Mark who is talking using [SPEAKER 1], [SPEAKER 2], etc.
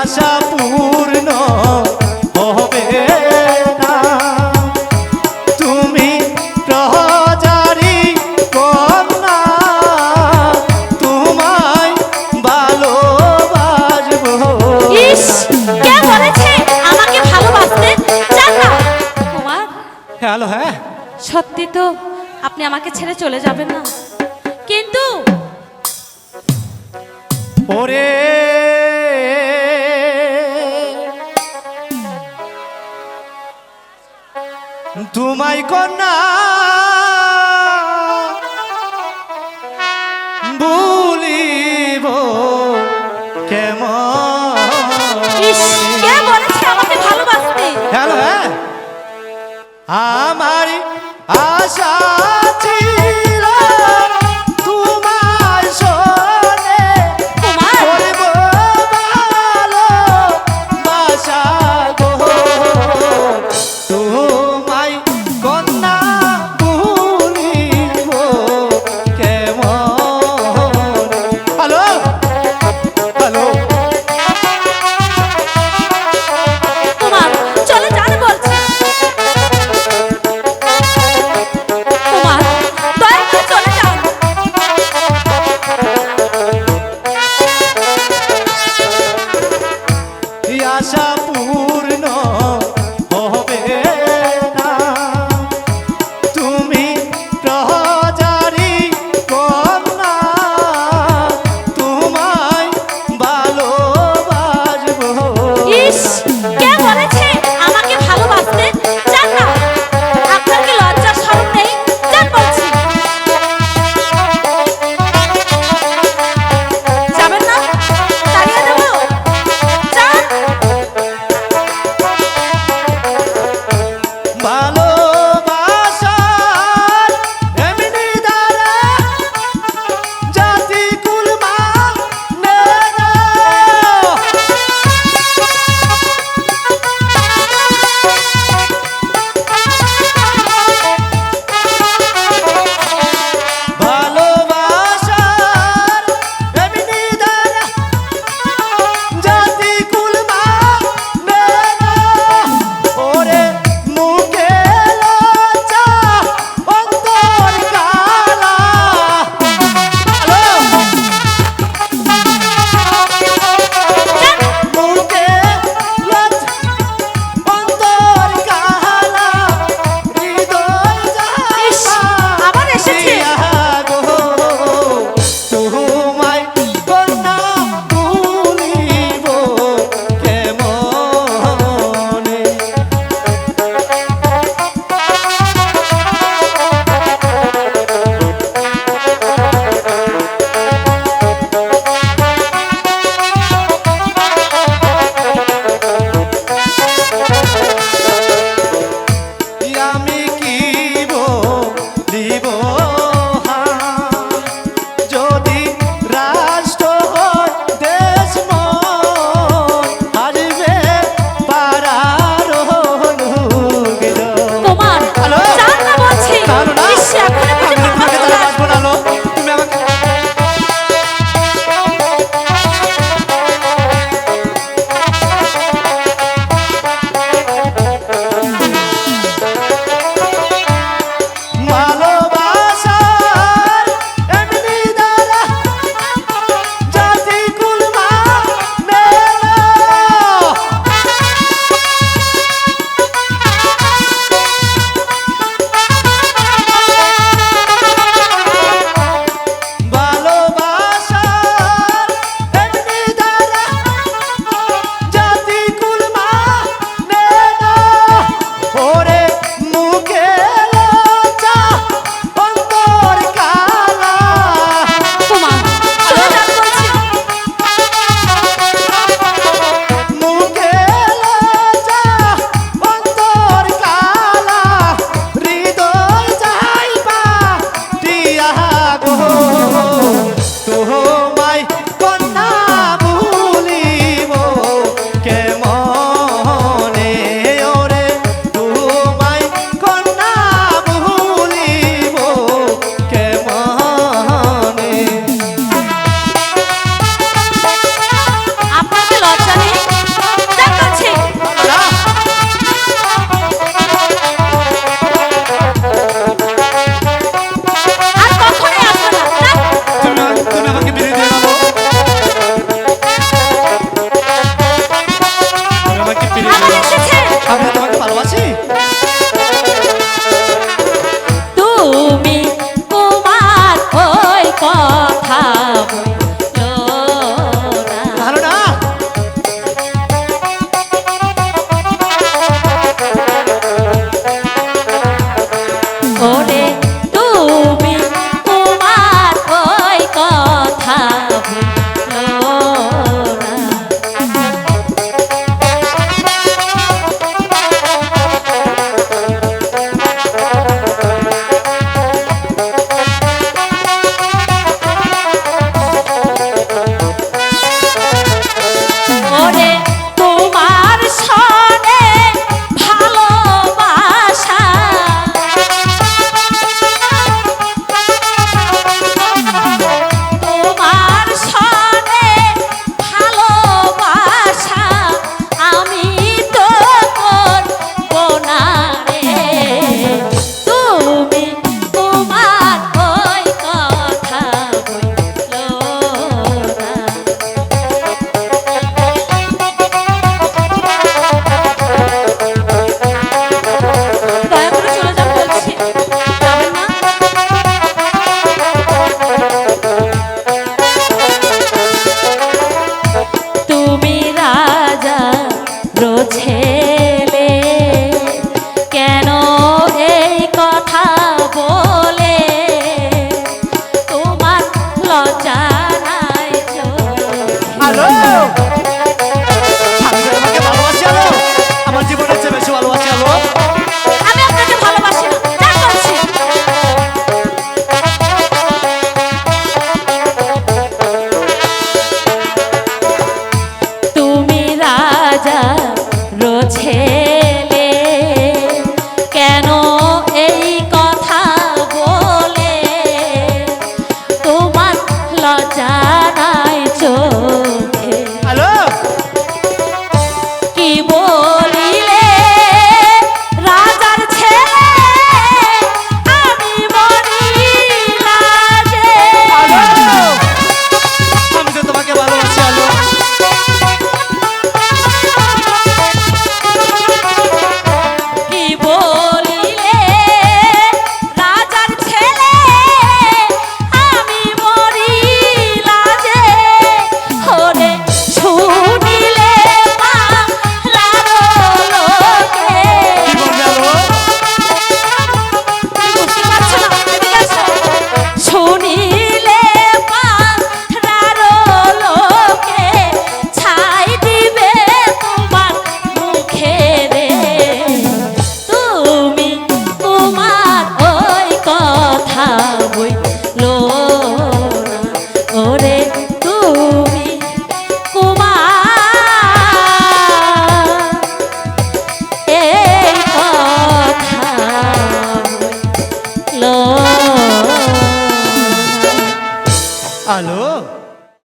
[SPEAKER 1] আশা পূর্ণ হবে না। তুমি প্রহজারি কন্যা তোমায় ভালোবাসবো।
[SPEAKER 2] ইস কে বলেছে আমাকে ভালোবাসতে? কুমার
[SPEAKER 1] হ্যালো হ্যাঁ।
[SPEAKER 2] সত্যি তো আপনি আমাকে ছেড়ে চলে যাবেন না। কিন্তু
[SPEAKER 1] ওরে তোমায় কন্যা। বলিব কেমন? হ্যালো হ্যাঁ। আমার আশা
[SPEAKER 2] ছিল